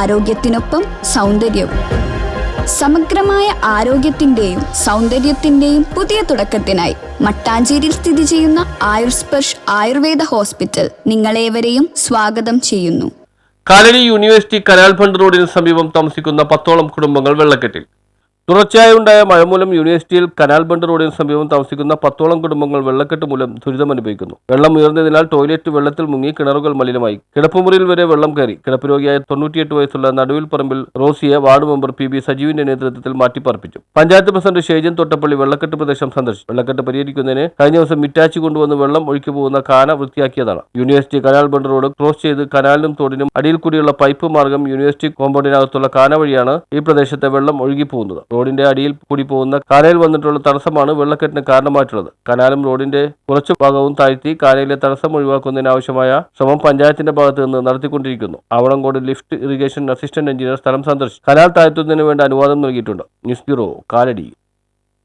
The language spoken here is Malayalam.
ആരോഗ്യത്തിനൊപ്പം സൗന്ദര്യവും. സമഗ്രമായ ആരോഗ്യത്തിന്റെയും സൗന്ദര്യത്തിന്റെയും പുതിയ തുടക്കത്തിനായി മട്ടാഞ്ചേരിയിൽ സ്ഥിതി ചെയ്യുന്ന ആയുർസ്പർശ് ആയുർവേദ ഹോസ്പിറ്റൽ നിങ്ങളേവരെയും സ്വാഗതം ചെയ്യുന്നു. കാലടി യൂണിവേഴ്സിറ്റി കനാൽ ഫണ്ട് റോഡിന് സമീപം താമസിക്കുന്ന പത്തോളം കുടുംബങ്ങൾ വെള്ളക്കെട്ടിൽ. തുടർച്ചയായി ഉണ്ടായ മഴ മൂലം യൂണിവേഴ്സിറ്റിയിൽ കനാൽ ബണ്ട് റോഡിന് സമീപം താമസിക്കുന്ന പത്തോളം കുടുംബങ്ങൾ വെള്ളക്കെട്ട് മൂലം ദുരിതമനുഭവിക്കുന്നു വെള്ളം ഉയർന്നതിനാൽ ടോയ്ലറ്റ് വെള്ളത്തിൽ മുങ്ങി കിണറുകൾ മലിനമായി. കിടപ്പുമുറിയിൽ വരെ വെള്ളം കയറി. കിടപ്പ് രോഗിയായ തൊണ്ണൂറ്റിയെട്ട് വയസ്സുള്ള നടുവിൽ പറമ്പിൽ റോസിയെ വാർഡ് മെമ്പർ പി ബി സജീവിന്റെ നേതൃത്വത്തിൽ മാറ്റിപ്പാർപ്പിച്ചു. പഞ്ചായത്ത് പ്രസിഡന്റ് ഷേജൻ തൊട്ടപ്പള്ളി വെള്ളക്കെട്ട് പ്രദേശം സന്ദർശിച്ചു. വെള്ളക്കെട്ട് പരിഹരിക്കുന്നതിന് കഴിഞ്ഞ ദിവസം മിറ്റാച്ചി കൊണ്ടുവന്ന് വെള്ളം ഒഴുക്കി പോകുന്ന കാന വൃത്തിയാക്കിയതാണ്. University canal bund road cross ചെയ്ത് കനാലിനും തോടിനും അടിയിൽ കൂടിയുള്ള പൈപ്പ് മാർഗം യൂണിവേഴ്സിറ്റി കോമ്പൗണ്ടിനകത്തുള്ള കാന വഴിയാണ് ഈ പ്രദേശത്തെ വെള്ളം ഒഴുകിപ്പോകുന്നത് റോഡിന്റെ അടിയിൽ കൂടി പോകുന്ന കാനയിൽ വന്നിട്ടുള്ള തടസ്സമാണ് വെള്ളക്കെട്ടിന് കാരണമായിട്ടുള്ളത്. കനാലും റോഡിന്റെ കുറച്ചു ഭാഗവും താഴ്ത്തി കാനയിലെ തടസ്സം ഒഴിവാക്കുന്നതിനാവശ്യമായ ശ്രമം പഞ്ചായത്തിന്റെ ഭാഗത്ത് നിന്ന് നടത്തിക്കൊണ്ടിരിക്കുന്നു. Avanamkode lift irrigation assistant engineer സ്ഥലം സന്ദർശിച്ചു. കനാൽ താഴ്ത്തുന്നതിന് വേണ്ട അനുവാദം നൽകിയിട്ടുണ്ട്. News bureau Kalady